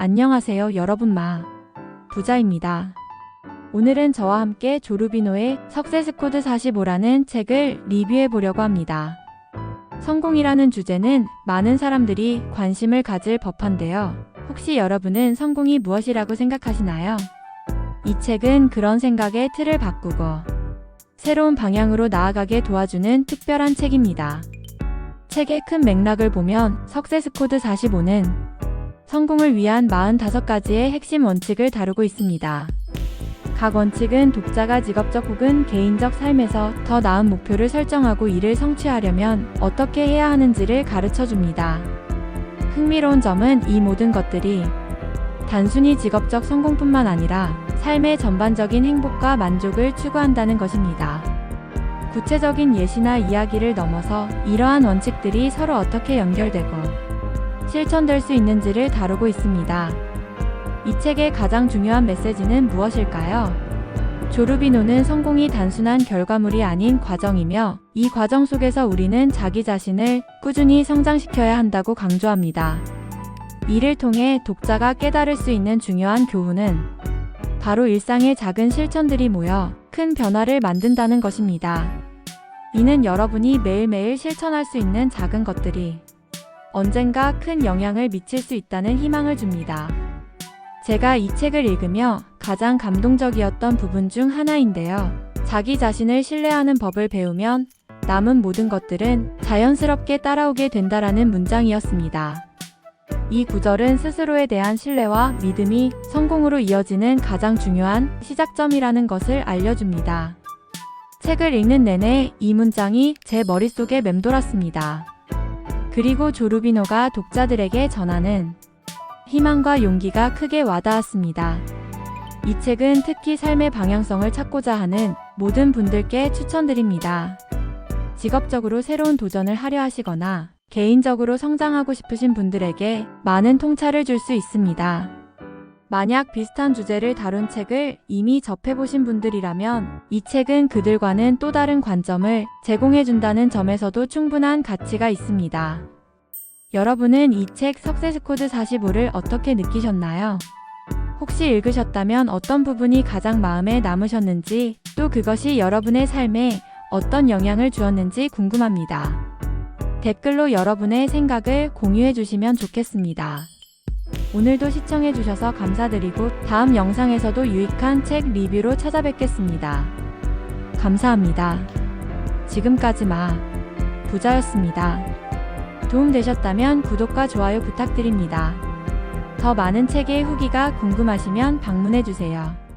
안녕하세요 여러분 마 부자입니다. 오늘은 저와 함께 조르비노의 석세스코드 45라는 책을 리뷰해 보려고 합니다. 성공이라는 주제는 많은 사람들이 관심을 가질 법한데요. 혹시 여러분은 성공이 무엇이라고 생각하시나요? 이 책은 그런 생각의 틀을 바꾸고 새로운 방향으로 나아가게 도와주는 특별한 책입니다. 책의 큰 맥락을 보면 석세스코드 45는 성공을 위한 45가지의 핵심 원칙을 다루고 있습니다. 각 원칙은 독자가 직업적 혹은 개인적 삶에서 더 나은 목표를 설정하고 이를 성취하려면 어떻게 해야 하는지를 가르쳐 줍니다. 흥미로운 점은 이 모든 것들이 단순히 직업적 성공뿐만 아니라 삶의 전반적인 행복과 만족을 추구한다는 것입니다. 구체적인 예시나 이야기를 넘어서 이러한 원칙들이 서로 어떻게 연결되고 실천될 수 있는지를 다루고 있습니다. 이 책의 가장 중요한 메시지는 무엇일까요? 조르비노는 성공이 단순한 결과물이 아닌 과정이며 이 과정 속에서 우리는 자기 자신을 꾸준히 성장시켜야 한다고 강조합니다. 이를 통해 독자가 깨달을 수 있는 중요한 교훈은 바로 일상의 작은 실천들이 모여 큰 변화를 만든다는 것입니다. 이는 여러분이 매일매일 실천할 수 있는 작은 것들이 언젠가 큰 영향을 미칠 수 있다는 희망을 줍니다. 제가 이 책을 읽으며 가장 감동적이었던 부분 중 하나인데요. 자기 자신을 신뢰하는 법을 배우면 남은 모든 것들은 자연스럽게 따라오게 된다라는 문장이었습니다. 이 구절은 스스로에 대한 신뢰와 믿음이 성공으로 이어지는 가장 중요한 시작점이라는 것을 알려줍니다. 책을 읽는 내내 이 문장이 제 머릿속에 맴돌았습니다. 그리고 조르비노가 독자들에게 전하는 희망과 용기가 크게 와닿았습니다. 이 책은 특히 삶의 방향성을 찾고자 하는 모든 분들께 추천드립니다. 직업적으로 새로운 도전을 하려 하시거나 개인적으로 성장하고 싶으신 분들에게 많은 통찰을 줄 수 있습니다. 만약 비슷한 주제를 다룬 책을 이미 접해보신 분들이라면 이 책은 그들과는 또 다른 관점을 제공해준다는 점에서도 충분한 가치가 있습니다. 여러분은 이 책 석세스코드 45를 어떻게 느끼셨나요? 혹시 읽으셨다면 어떤 부분이 가장 마음에 남으셨는지 또 그것이 여러분의 삶에 어떤 영향을 주었는지 궁금합니다. 댓글로 여러분의 생각을 공유해 주시면 좋겠습니다. 오늘도 시청해 주셔서 감사드리고 다음 영상에서도 유익한 책 리뷰로 찾아뵙겠습니다. 감사합니다. 지금까지 마 부자였습니다. 도움되셨다면 구독과 좋아요 부탁드립니다. 더 많은 책의 후기가 궁금하시면 방문해 주세요.